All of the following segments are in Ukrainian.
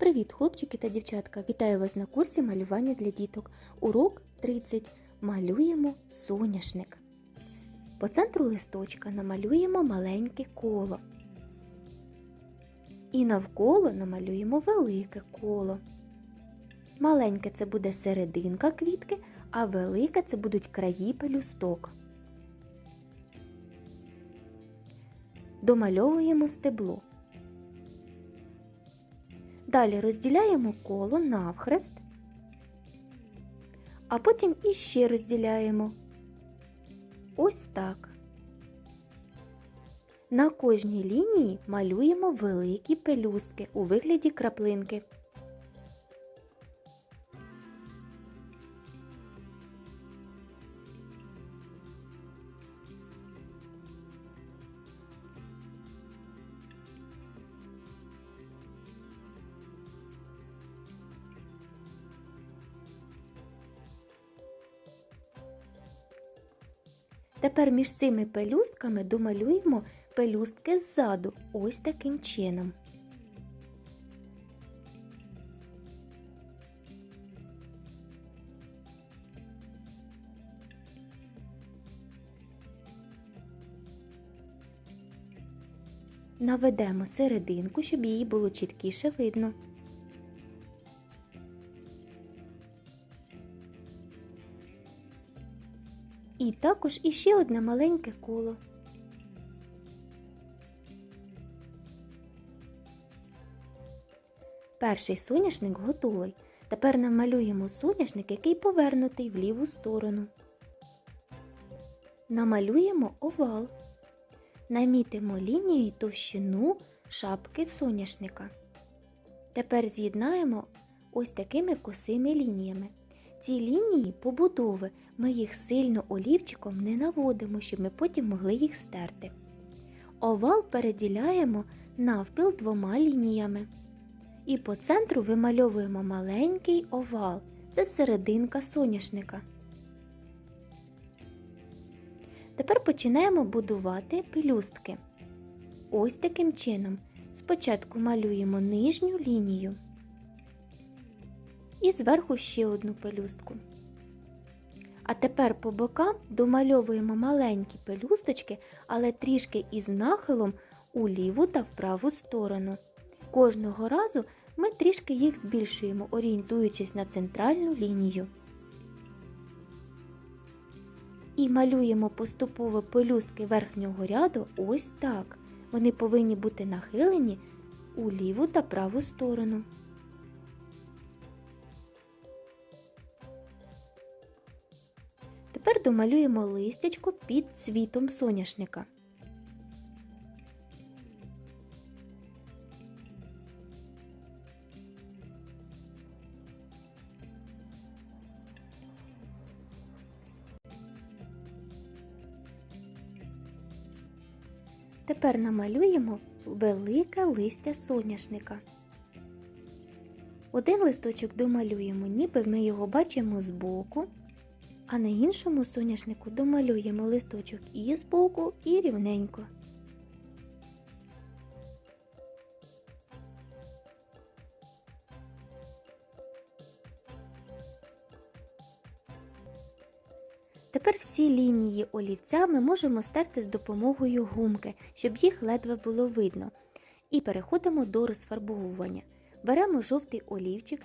Привіт, хлопчики та дівчатка! Вітаю вас на курсі малювання для діток. Урок 30. Малюємо соняшник. По центру листочка намалюємо маленьке коло. І навколо намалюємо велике коло. Маленьке це буде серединка квітки, а велике це будуть краї пелюсток. Домальовуємо стебло. Далі розділяємо коло навхрест, а потім іще розділяємо. Ось так. На кожній лінії малюємо великі пелюстки у вигляді краплинки. Тепер між цими пелюстками домалюємо пелюстки ззаду, ось таким чином. Наведемо серединку, щоб її було чіткіше видно. І також іще одне маленьке коло. Перший соняшник готовий. Тепер намалюємо соняшник, який повернутий в ліву сторону. Намалюємо овал. Намітимо лінією товщину шапки соняшника. Тепер з'єднаємо ось такими косими лініями. Ці лінії побудови ми їх сильно олівчиком не наводимо, щоб ми потім могли їх стерти. Овал переділяємо навпіл двома лініями. І по центру вимальовуємо маленький овал. Це серединка соняшника. Тепер починаємо будувати пелюстки. Ось таким чином. Спочатку малюємо нижню лінію і зверху ще одну пелюстку. А тепер по бокам домальовуємо маленькі пелюсточки, але трішки із нахилом у ліву та в праву сторону. Кожного разу ми трішки їх збільшуємо, орієнтуючись на центральну лінію. І малюємо поступово пелюстки верхнього ряду ось так. Вони повинні бути нахилені у ліву та праву сторону. Тепер домалюємо листячко під цвітом соняшника. Тепер намалюємо велике листя соняшника. Один листочок домалюємо, ніби ми його бачимо збоку, а на іншому соняшнику домалюємо листочок і збоку, і рівненько. Тепер всі лінії олівця ми можемо стерти з допомогою гумки, щоб їх ледве було видно. І переходимо до розфарбовування. Беремо жовтий олівчик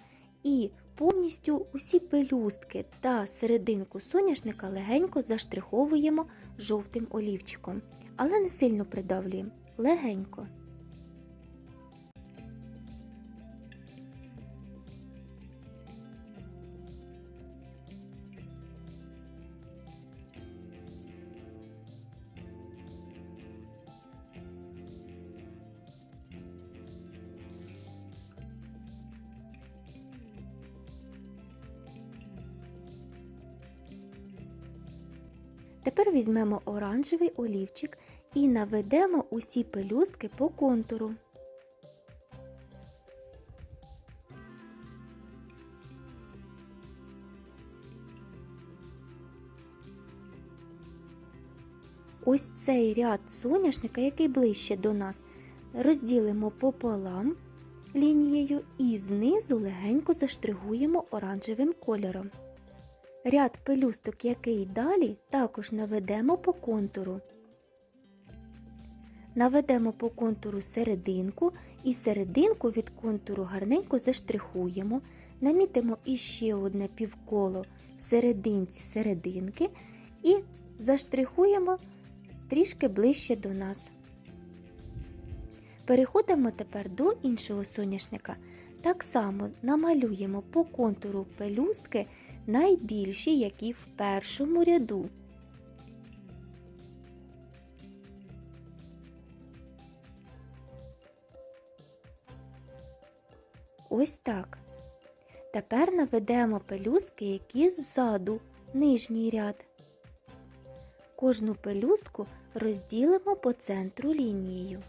і повністю усі пелюстки та серединку соняшника легенько заштриховуємо жовтим олівчиком, але не сильно придавлюємо, легенько. Тепер візьмемо оранжевий олівчик і наведемо усі пелюстки по контуру. Ось цей ряд соняшника, який ближче до нас, розділимо пополам лінією і знизу легенько заштригуємо оранжевим кольором. Ряд пелюсток, який далі, також наведемо по контуру. Наведемо по контуру серединку і серединку від контуру гарненько заштрихуємо, намітимо іще одне півколо в серединці серединки і заштрихуємо трішки ближче до нас. Переходимо тепер до іншого соняшника. Так само намалюємо по контуру пелюстки найбільші, які в першому ряду. Ось так. Тепер наведемо пелюстки, які ззаду, нижній ряд. Кожну пелюстку розділимо по центру лінією.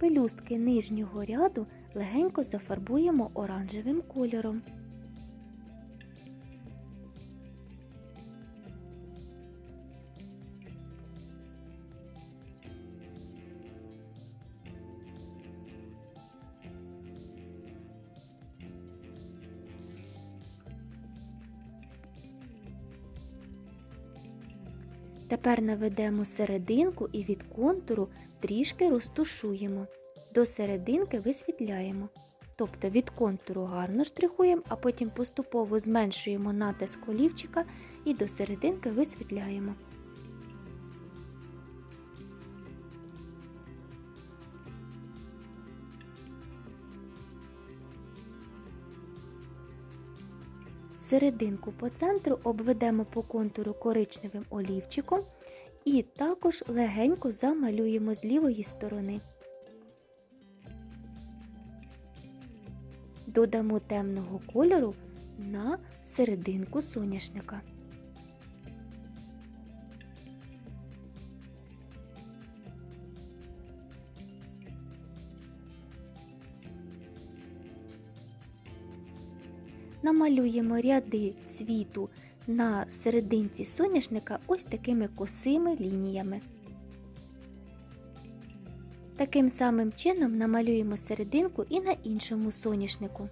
Пелюстки нижнього ряду легенько зафарбуємо оранжевим кольором. Тепер наведемо серединку і від контуру трішки розтушуємо. До серединки висвітляємо. Тобто від контуру гарно штрихуємо, а потім поступово зменшуємо натиск олівчика і до серединки висвітляємо. Серединку по центру обведемо по контуру коричневим олівчиком і також легенько замалюємо з лівої сторони. Додамо темного кольору на серединку соняшника. Намалюємо ряди цвіту на серединці соняшника ось такими косими лініями. Таким самим чином намалюємо серединку і на іншому соняшнику.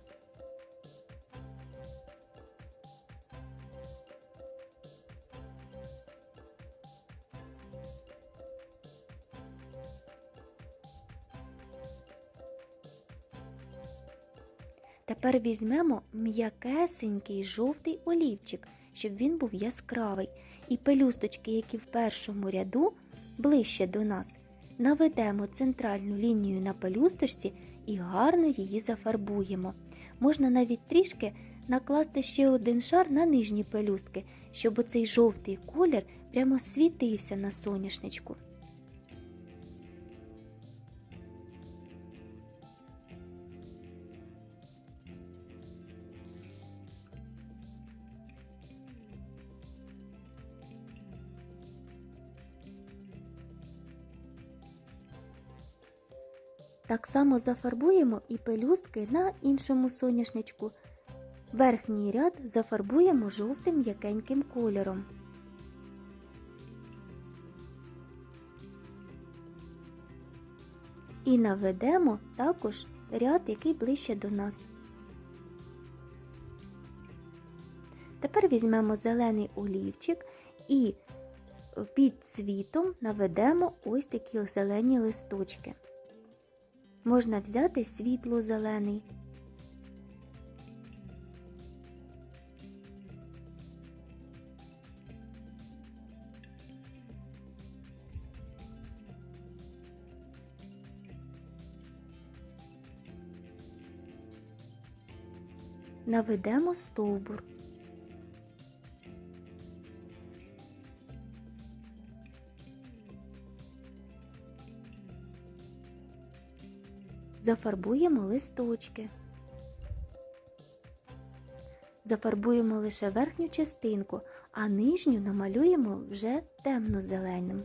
Візьмемо м'якесенький жовтий олівчик, щоб він був яскравий, і пелюсточки, які в першому ряду ближче до нас, наведемо центральну лінію на пелюсточці і гарно її зафарбуємо. Можна навіть трішки накласти ще один шар на нижні пелюстки, щоб оцей жовтий колір прямо світився на соняшничку. Так само зафарбуємо і пелюстки на іншому соняшничку. Верхній ряд зафарбуємо жовтим м'якеньким кольором. І наведемо також ряд, який ближче до нас. Тепер візьмемо зелений олівчик і під цвітом наведемо ось такі зелені листочки можна взяти світло зелений. Наведемо стовбур. Зафарбуємо листочки. Зафарбуємо лише верхню частинку, а нижню намалюємо вже темно-зеленим.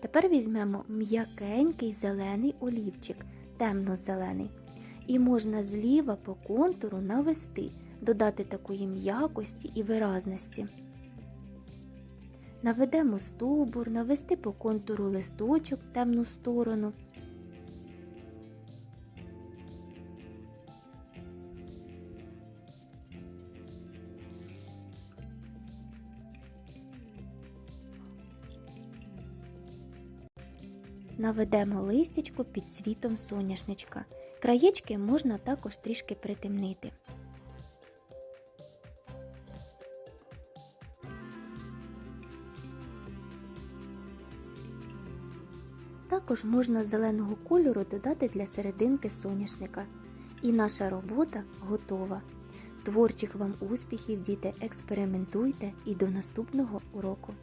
Тепер візьмемо м'якенький зелений олівчик, темно-зелений, і можна зліва по контуру навести, додати такої м'якості і виразності. Наведемо стовбур, навести по контуру листочок в темну сторону. Наведемо листячко під цвітом соняшничка. Краєчки можна також трішки притемнити. Також можна зеленого кольору додати для серединки соняшника. І наша робота готова. Творчих вам успіхів, діти, експериментуйте і до наступного уроку!